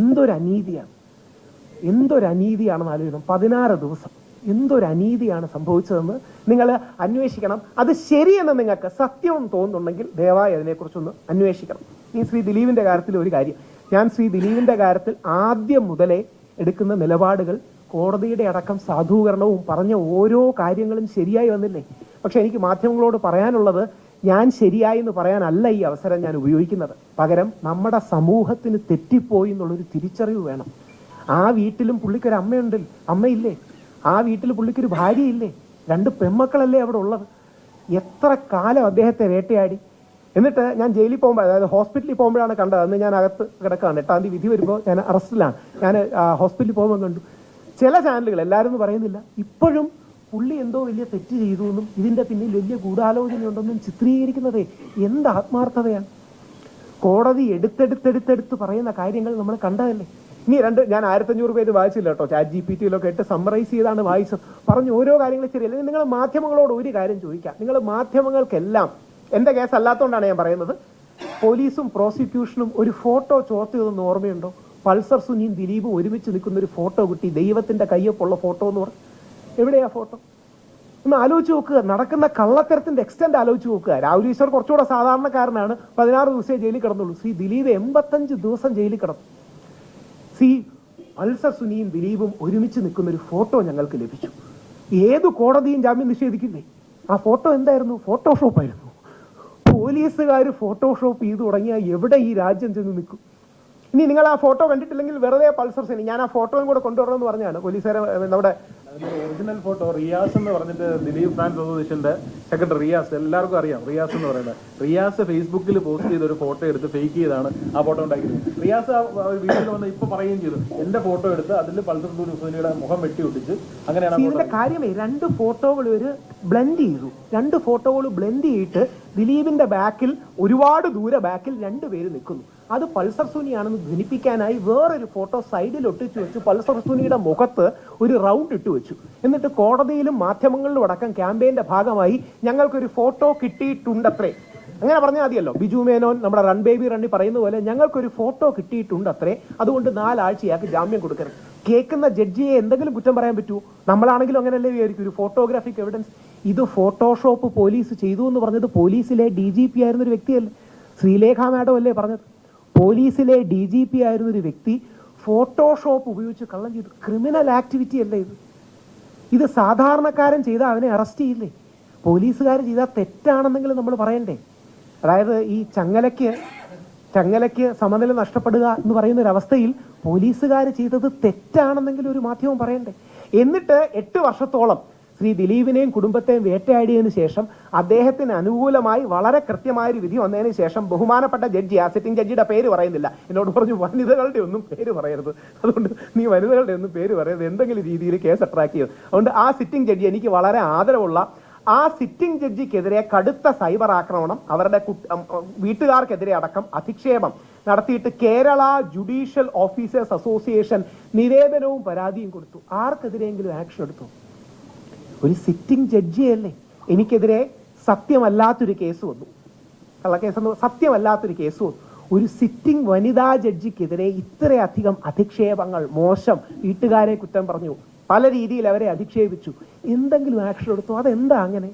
എന്തൊരു അനീതിയാണ് എന്തൊരു അനീതിയാണെന്ന് ആലോചിക്കണം പതിനാറ് ദിവസം. എന്തൊരു അനീതിയാണ് സംഭവിച്ചതെന്ന് നിങ്ങൾ അന്വേഷിക്കണം. അത് ശരിയെന്ന് നിങ്ങൾക്ക് സത്യവും തോന്നുന്നുണ്ടെങ്കിൽ ദയവായി അതിനെക്കുറിച്ചൊന്ന് അന്വേഷിക്കണം. ഈ ശ്രീ ദിലീപിന്റെ കാര്യത്തിൽ ഒരു കാര്യം. ഞാൻ ശ്രീ ദിലീപിന്റെ കാര്യത്തിൽ ആദ്യം മുതലേ എടുക്കുന്ന നിലപാടുകൾ കോടതിയുടെ അടക്കം സാധൂകരണവും പറഞ്ഞ ഓരോ കാര്യങ്ങളും ശരിയായി വന്നില്ലേ? പക്ഷെ എനിക്ക് മാധ്യമങ്ങളോട് പറയാനുള്ളത് ഞാൻ ശരിയായി എന്ന് പറയാനല്ല ഈ അവസരം ഞാൻ ഉപയോഗിക്കുന്നത്. പകരം നമ്മുടെ സമൂഹത്തിന് തെറ്റിപ്പോയി എന്നുള്ളൊരു തിരിച്ചറിവ് വേണം. ആ വീട്ടിലും പുള്ളിക്കൊരു അമ്മയുണ്ട് അമ്മയില്ലേ? ആ വീട്ടിൽ പുള്ളിക്കൊരു ഭാര്യയില്ലേ? രണ്ട് പെമ്മക്കളല്ലേ അവിടെ ഉള്ളത്? എത്ര കാലം അദ്ദേഹത്തെ വേട്ടയാടി. എന്നിട്ട് ഞാൻ ജയിലിൽ പോകുമ്പോൾ അതായത് ഹോസ്പിറ്റലിൽ പോകുമ്പോഴാണ് കണ്ടത്. അന്ന് ഞാൻ അകത്ത് കിടക്കുകയാണ് എട്ടാം തീയതി വിധി വരുമ്പോൾ ഞാൻ അറസ്റ്റിലാണ്. ഞാൻ ഹോസ്പിറ്റലിൽ പോകുമ്പോൾ കണ്ടു. ചില ചാനലുകൾ എല്ലാവരും പറയുന്നില്ല. ഇപ്പോഴും പുള്ളി എന്തോ വലിയ തെറ്റ് ചെയ്തു എന്നും ഇതിന്റെ പിന്നിൽ വലിയ ഗൂഢാലോചനയുണ്ടെന്നും ചിത്രീകരിക്കുന്നതേ എന്ത് ആത്മാർത്ഥതയാണ്? കോടതി എടുത്തെടുത്തെടുത്തെടുത്ത് പറയുന്ന കാര്യങ്ങൾ നമ്മൾ കണ്ടതല്ലേ? ഇനി രണ്ട് ഞാൻ ആയിരത്തഞ്ഞൂറ് പേര് വായിച്ചില്ല കേട്ടോ. ചാറ്റ് ജി പി ടിയിലൊക്കെ ഇട്ട് സമ്മറൈസ് ചെയ്താണ് വായിച്ചത്. പറഞ്ഞ ഓരോ കാര്യങ്ങളും ശരിയല്ല? നിങ്ങൾ മാധ്യമങ്ങളോട് ഒരു കാര്യം ചോദിക്കാം. നിങ്ങൾ മാധ്യമങ്ങൾക്കെല്ലാം എന്റെ കേസ് അല്ലാത്തതുകൊണ്ടാണ് ഞാൻ പറയുന്നത്. പോലീസും പ്രോസിക്യൂഷനും ഒരു ഫോട്ടോ ചോർത്തിയതെന്ന് ഓർമ്മയുണ്ടോ? പൾസർ സുനിയും ദിലീപും ഒരുമിച്ച് നിൽക്കുന്ന ഒരു ഫോട്ടോ കിട്ടി. ദൈവത്തിന്റെ കയ്യൊപ്പുള്ള ഫോട്ടോ എന്ന് പറഞ്ഞു എവിടെയാ ഫോട്ടോ? ഒന്ന് ആലോചിച്ച് നോക്കുക. നടക്കുന്ന കള്ളത്തരത്തിന്റെ എക്സ്റ്റെന്റ് ആലോചിച്ച് നോക്കുക. രാഹുൽ ഈശ്വർ കുറച്ചുകൂടെ സാധാരണക്കാരനാണ്. പതിനാറ് ദിവസമേ ജയിലിൽ കിടന്നുള്ളൂ. സി ദിലീപ് എൺപത്തഞ്ച് ദിവസം ജയിലിൽ കിടന്നു. സി പൾസർ സുനിയും ദിലീപും ഒരുമിച്ച് നിൽക്കുന്ന ഒരു ഫോട്ടോ ഞങ്ങൾക്ക് ലഭിച്ചു. ഏത് കോടതിയും ജാമ്യം നിഷേധിക്കില്ലേ? ആ ഫോട്ടോ എന്തായിരുന്നു? ഫോട്ടോഷോപ്പ് ആയിരുന്നു. പോലീസുകാർ ഫോട്ടോഷോപ്പ് ചെയ്തു തുടങ്ങിയാൽ എവിടെ ഈ രാജ്യം ചെന്ന് നിൽക്കും? ഇനി നിങ്ങൾ ആ ഫോട്ടോ കണ്ടിട്ടില്ലെങ്കിൽ വെറുതെ പൾസർ സുനി ഞാൻ ആ ഫോട്ടോയും കൂടെ കൊണ്ടുവരണമെന്ന് പറഞ്ഞാണ്. പോലീസുകാരെ നമ്മുടെ ഒറിജിനൽ ഫോട്ടോ റിയാസ് എന്ന് പറഞ്ഞിട്ട് ദിലീപ് ഫാൻസ് അസോസിയേഷന്റെ സെക്രട്ടറി റിയാസ് എല്ലാവർക്കും അറിയാം റിയാസ് എന്ന് പറയുന്നത്. റിയാസ് ഫേസ്ബുക്കിൽ പോസ്റ്റ് ചെയ്ത ഒരു ഫോട്ടോ എടുത്ത് ഫേക്ക് ചെയ്താണ് ആ ഫോട്ടോ ഉണ്ടാക്കിയത് റിയാസ് വീട്ടിൽ വന്ന് ഇപ്പൊ പറയുകയും ചെയ്തു എന്റെ ഫോട്ടോ എടുത്ത് അതിൽ പൾസർ ഹുസൈനിയുടെ മുഖം വെട്ടി ഒട്ടിച്ച് അങ്ങനെയാണ് കാര്യമേ രണ്ട് ഫോട്ടോകൾ ഒരു ബ്ലെൻഡ് ചെയ്തു. രണ്ട് ഫോട്ടോകൾ ബ്ലെൻഡ് ചെയ്തിട്ട് ദിലീപിന്റെ ബാക്കിൽ ഒരുപാട് ദൂരെ ബാക്കിൽ രണ്ട് പേര് നിൽക്കുന്നു. അത് പൾസർ സുനിയാണെന്ന് ധനിപ്പിക്കാനായി വേറൊരു ഫോട്ടോ സൈഡിൽ ഒട്ടിച്ചു വെച്ചു. പൾസർ സുനിയുടെ മുഖത്ത് ഒരു റൗണ്ട് ഇട്ട് വെച്ചു. എന്നിട്ട് കോടതിയിലും മാധ്യമങ്ങളിലും അടക്കം ക്യാമ്പയിന്റെ ഭാഗമായി ഞങ്ങൾക്കൊരു ഫോട്ടോ കിട്ടിയിട്ടുണ്ടത്രേ. അങ്ങനെ പറഞ്ഞാൽ മതിയല്ലോ. ബിജു മേനോൻ നമ്മുടെ റൺ ബേബി റണ്ണി പറയുന്ന പോലെ ഞങ്ങൾക്കൊരു ഫോട്ടോ കിട്ടിയിട്ടുണ്ട് അത്രേ അതുകൊണ്ട് നാലാഴ്ചയാക്കി ജാമ്യം കൊടുക്കരുത്. കേൾക്കുന്ന ജഡ്ജിയെ എന്തെങ്കിലും കുറ്റം പറയാൻ പറ്റുമോ നമ്മളാണെങ്കിലും അങ്ങനെയല്ലേ വിചാരിക്കും? ഒരു ഫോട്ടോഗ്രാഫിക് എവിഡൻസ് ഇത് ഫോട്ടോഷോപ്പ് പോലീസ് ചെയ്തു എന്ന് പറഞ്ഞത് പോലീസിലെ ഡി ജി പി ആയിരുന്ന ഒരു വ്യക്തിയല്ലേ? ശ്രീലേഖ മാഡം അല്ലേ പറഞ്ഞത്? പോലീസിലെ ഡി ജി പി ആയിരുന്ന ഒരു വ്യക്തി ഫോട്ടോഷോപ്പ് ഉപയോഗിച്ച് കള്ളം ചെയ്തു. ക്രിമിനൽ ആക്ടിവിറ്റി അല്ലേ ഇത്? ഇത് സാധാരണക്കാരൻ ചെയ്താൽ അവനെ അറസ്റ്റ് ചെയ്യില്ലേ? പോലീസുകാർ ചെയ്താൽ തെറ്റാണെന്നെങ്കിലും നമ്മൾ പറയണ്ടേ? അതായത് ഈ ചങ്ങലയ്ക്ക് ചങ്ങലയ്ക്ക് സമനില നഷ്ടപ്പെടുക എന്ന് പറയുന്ന ഒരു അവസ്ഥയിൽ പോലീസുകാർ ചെയ്തത് തെറ്റാണെന്നെങ്കിലും ഒരു മാധ്യമം പറയണ്ടേ? എന്നിട്ട് എട്ട് വർഷത്തോളം ശ്രീ ദിലീപിനെയും കുടുംബത്തെയും വേട്ടയാടിയതിനു ശേഷം അദ്ദേഹത്തിന് അനുകൂലമായി വളരെ കൃത്യമായ ഒരു വിധി വന്നതിന് ശേഷം ബഹുമാനപ്പെട്ട ജഡ്ജി ആ സിറ്റിംഗ് ജഡ്ജിയുടെ പേര് പറയുന്നില്ല. എന്നോട് പറഞ്ഞു വനിതകളുടെ ഒന്നും പേര് പറയരുത്. അതുകൊണ്ട് നീ വനിതകളുടെ ഒന്നും പേര് പറയരുത്. എന്തെങ്കിലും രീതിയിൽ കേസ് അട്രാക്ട് ചെയ്തു അതുകൊണ്ട് ആ സിറ്റിംഗ് ജഡ്ജി എനിക്ക് വളരെ ആദരവുള്ള ആ സിറ്റിംഗ് ജഡ്ജിക്കെതിരെ കടുത്ത സൈബർ ആക്രമണം അവരുടെ വീട്ടുകാർക്കെതിരെ അടക്കം അധിക്ഷേപം നടത്തിയിട്ട് കേരള ജുഡീഷ്യൽ ഓഫീസേഴ്സ് അസോസിയേഷൻ നിവേദനവും പരാതിയും കൊടുത്തു. ആർക്കെതിരെയെങ്കിലും ആക്ഷൻ എടുത്തു? ഒരു സിറ്റിംഗ് ജഡ്ജിയല്ലേ എനിക്കെതിരെ സത്യമല്ലാത്തൊരു കേസ് വന്നു. കള്ളക്കേസ് എന്ന് സത്യമല്ലാത്തൊരു കേസ് വന്നു. ഒരു സിറ്റിംഗ് വനിതാ ജഡ്ജിക്കെതിരെ ഇത്രയധികം അധിക്ഷേപങ്ങൾ മോശം വീട്ടുകാരെ കുറ്റം പറഞ്ഞു പല രീതിയിൽ അവരെ അധിക്ഷേപിച്ചു. എന്തെങ്കിലും ആക്ഷൻ എടുത്തു? അതെന്താ അങ്ങനെ?